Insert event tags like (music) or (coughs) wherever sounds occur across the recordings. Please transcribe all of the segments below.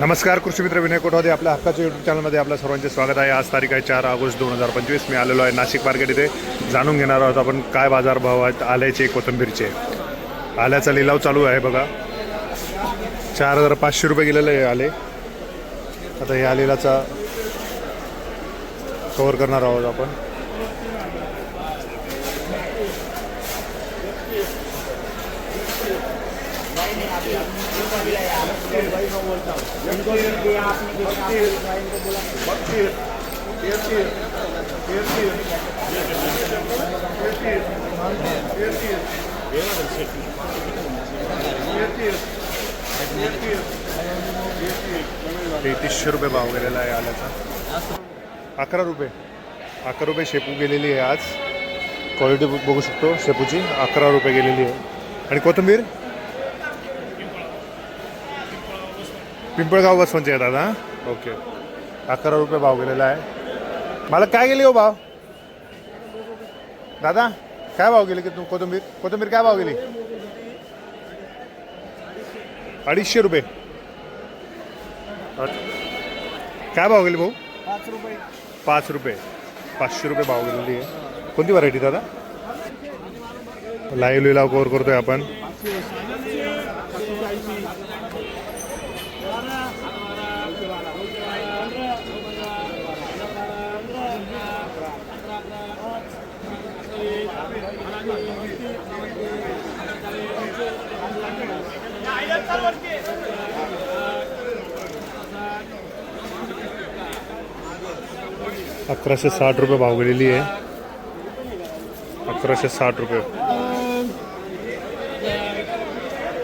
नमस्कार कृषी मित्र विनय कोटवादे आपल्या हक्काच्या यूट्यूब चॅनलमध्ये आपलं सर्वांचे स्वागत आहे. आज तारीख आहे चार ऑगस्ट दोन हजार पंचवीस. मी आलेलो आहे नाशिक मार्केट इथे. जाणून घेणार आहोत आपण काय बाजारभाव आहेत आल्याचे कोथंबीरचे. आल्याचा लिलाव चालू आहे बघा. चार हजार पाचशे रुपये गेलेले आहे आले. आता या लिलाचा कवर करणार आहोत आपण. तेहतीसशे रुपये भाव गेलेला आहे आल्याचा. अकरा रुपये. अकरा रुपये शेपू गेलेली आहे आज. क्वालिटी बघू शकतो शेपूची. अकरा रुपये गेलेली आहे. आणि कोथिंबीर? पिंपळगाव बसवंचे आहे दादा ओके अकरा रुपये भाव गेलेला आहे. मला काय गेली हो भाव? दादा काय भाव गेले की तू कोथिंबीर? कोथिंबीर काय भाव गेली? अडीचशे रुपये. काय भाव गेले भाऊ? पाच रुपये. पाच रुपये. पाचशे रुपये भाव गेलेली आहे. कोणती व्हरायटी दादा? लाईव्ह लिलाव कवर करतोय आपण. अकराशे साठ रुपये भाव गेलेली आहे अकराशे साठ रुपये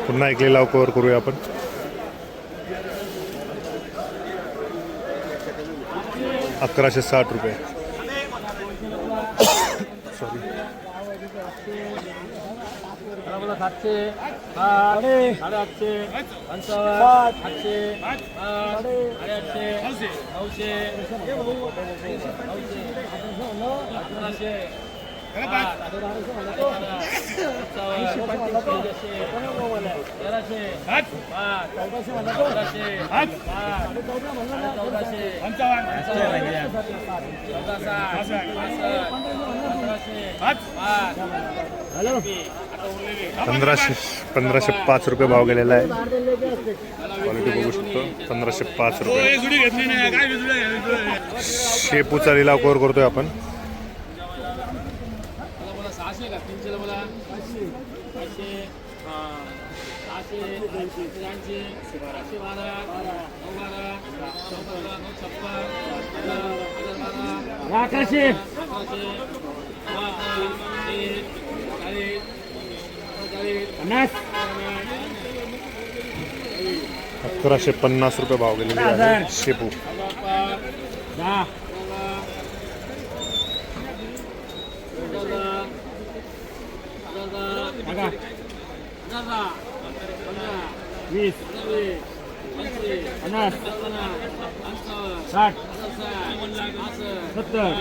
पुन्हा एक लिलाव कवर करूया आपण। अकराशे साठ रुपये सॉरी (coughs) 하나보다 같이 아 아래 같이 반사 같이 아 아래 같이 아웃이 아웃이 하나씩 아, पंधराशे पंधराशे पाच रुपये भाव गेलेला आहे. क्वालिटी बघू शकतो. पंधराशे पाच रुपये. शेपूचा लिलाव कवर करतोय आपण. अकराशे अकराशे पन्नास रुपये भाव गेलेले आहे शेपू. वीस. पन्नास. साठ. सत्तर.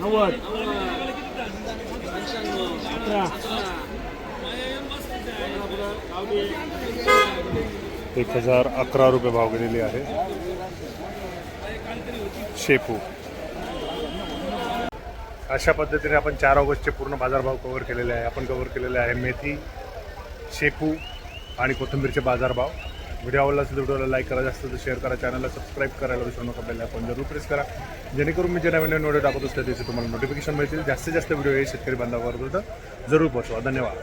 नव्वद. एक हजार अकरा रुपये भाव गेलेली आहे. शेपू. अशा पद्धतीने आपण चार ऑगस्टचे पूर्ण बाजारभाव कव्हर केलेले आहे. आपण कव्हर केलेले आहे मेथी शेपू आणि कोथिंबीरचे बाजारभाव. व्हिडिओ आवडला असेल तर व्हिडिओला लाईक करा जास्त शेअर करा चॅनलला सबस्क्राईब करायला विसरू नका आपल्याला आपण जरूर प्रेस करा. जेणेकरून मी जे नवीन नवीन व्हिडिओ टाकत असतो त्याचे तुम्हाला नोटिफिकेशन मिळतील. जास्तीत जास्त व्हिडिओ हे शेतकरी बांधावर जरूर पोहोचवा. धन्यवाद.